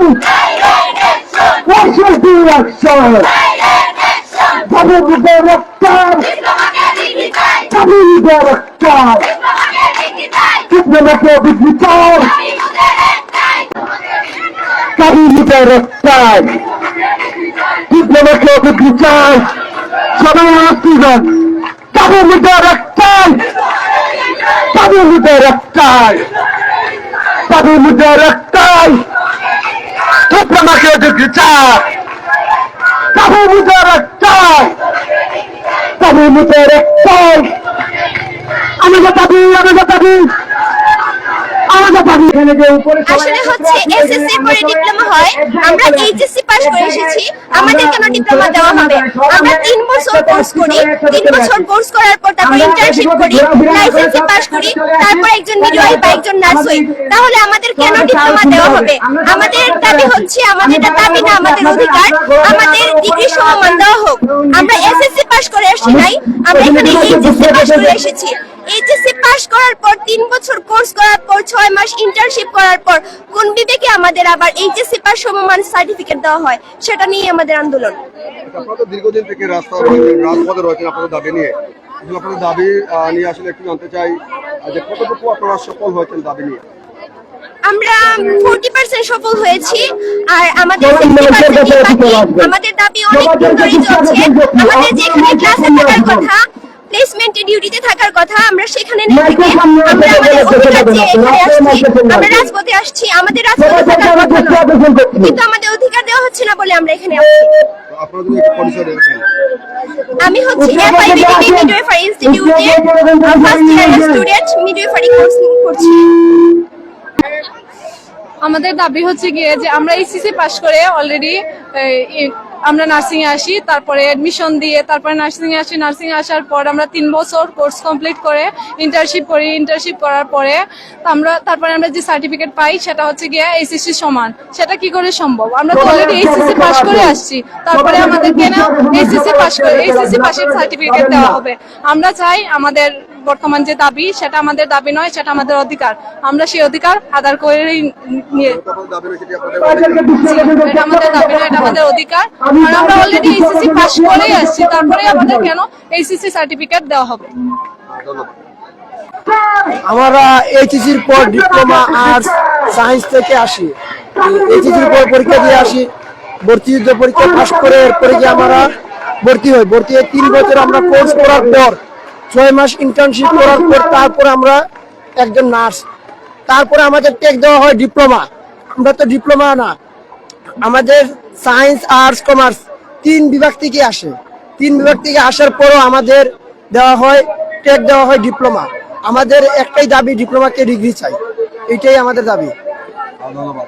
Social direction! Double director! Double director! Diplomate digital! Double director! Diplomate digital! সবাই আসছিলেন double director double director double director ডিপ্লোমাকে digital! Double director double director আমাদের দাবি আমাদের দাবি আমাদের দাবি আসলে হচ্ছে এসএসসি পরে ডিপ্লোমা হয়। আমরা এইচএসসি পাস করে এসেছি। আমাদের কেন ডিপ্লোমা দেওয়া হবে? আমরা তিন বছর কোর্স করি তিন বছর কোর্স করার পর তারপর ইন্টার্নশিপ করি লাইসেন্সে পাস করি তারপর একজন মিডওয়াইফ বা একজন নার্স হই। তাহলে আমাদের কেন ডিপ্লোমা দেওয়া হবে? আমাদের দাবি হচ্ছে আমাদের দাবি না আমাদের অধিকার আমাদের ডিগ্রি সমমান দেওয়া হোক। আমরা এসএসসি পাস করে আসি নাই আমরা এখানে এইচএসসি পাস করে এসেছি এইচএসসি পাস করার পর তিন বছর কোর্স করার পর ছয় মাস ইন্টার্নশিপ করার পর কোন বিবেকে আমাদের আবার এইচএসসি পাস সমমান সার্টিফিকেট দেওয়া হয় সেটা নিয়ে আমাদের আন্দোলন। দীর্ঘদিন থেকে রাস্তা রাজপথে রয়েছেন আপনাদের দাবি নিয়ে। আপনাদের দাবি নিয়ে আসলে একটু জানতে চাই যে কতটুকু আপনারা সফল হয়েছেন দাবি নিয়ে? আমরা ফোর্টি পার্সেন্ট সফল হয়েছি আর আমাদের আমাদের দাবি অনেক দিন ধরেই চলছে আমাদের যেখানে ক্লাসে থাকার কথা প্লেসমেন্টে ডিউটিতে থাকার কথা আমরা সেখানে থেকে আমরা আমাদের অধিকার চেয়ে এখানে আসছি। আমরা রাজপথে আসছি। আমাদের রাজপথে থাকার কথা নয় কিন্তু আমাদের অধিকার দেওয়া হচ্ছে না বলে আমরা এখানে আসছি। আমি হচ্ছে এফআইবিটিভি মিডওয়েফারি ইনস্টিটিউটে ফার্স্ট ইয়ারের স্টুডেন্ট মিডওয়েফারি কোর্স করছি। আমাদের দাবি হচ্ছে গিয়ে যে আমরা এইচএসসি পাস করে অলরেডি আমরা নার্সিং এ আসি, তারপরে এডমিশন দিয়ে, তারপরে নার্সিং এ আসি নার্সিং এ আসার পর আমরা তিন বছর কোর্স কমপ্লিট করে ইন্টার্নশিপ করি ইন্টার্নশিপ করার পরে আমরা, তারপরে আমরা যে সার্টিফিকেট পাই সেটা হচ্ছে গিয়ে এইচএসসি সমান। সেটা কি করে সম্ভব? আমরা তো অলরেডি এইচএসসি পাস করে আসছি। তারপরে আমাদের কেন এইচএসসি পাস করে এইচএসসি পাসের সার্টিফিকেট দেওয়া হবে। আমরা চাই আমাদের বর্তমান যে দাবি, সেটা আমাদের দাবি নয়, সেটা আমাদের অধিকার। আমরা সেই অধিকার আদার করেই নিয়ে আমাদের দাবি নয়, এটা আমাদের অধিকার। আমরা অলরেডি এইচএসসি পাস করেই আসছি তারপরে আমাদের কেন এইচএসসি সার্টিফিকেট দেওয়া হবে? আমরা পর ডিপ্লোমা আর্টস সায়েন্স থেকে আসি। এইচএসির পর পরীক্ষা দিয়ে আসি। ভর্তি পরীক্ষা পাস করে এরপরে আমরা ভর্তি হই। ভর্তি হয়ে তিন বছর আমরা কোর্স করার পর ছয় মাস ইন্টার্নশিপ করার পর তারপর আমরা একজন নার্স তারপরে আমাদের টেক দেওয়া হয় ডিপ্লোমা আমরা তো ডিপ্লোমা না। আমাদের সায়েন্স আর্টস কমার্স তিন বিভাগ থেকে আসে। তিন বিভাগ থেকে আসার পরও আমাদের দেওয়া হয় টেক দেওয়া হয় ডিপ্লোমা আমাদের একটাই দাবি ডিপ্লোমাকে ডিগ্রি চাই। এটাই আমাদের দাবি। ধন্যবাদ।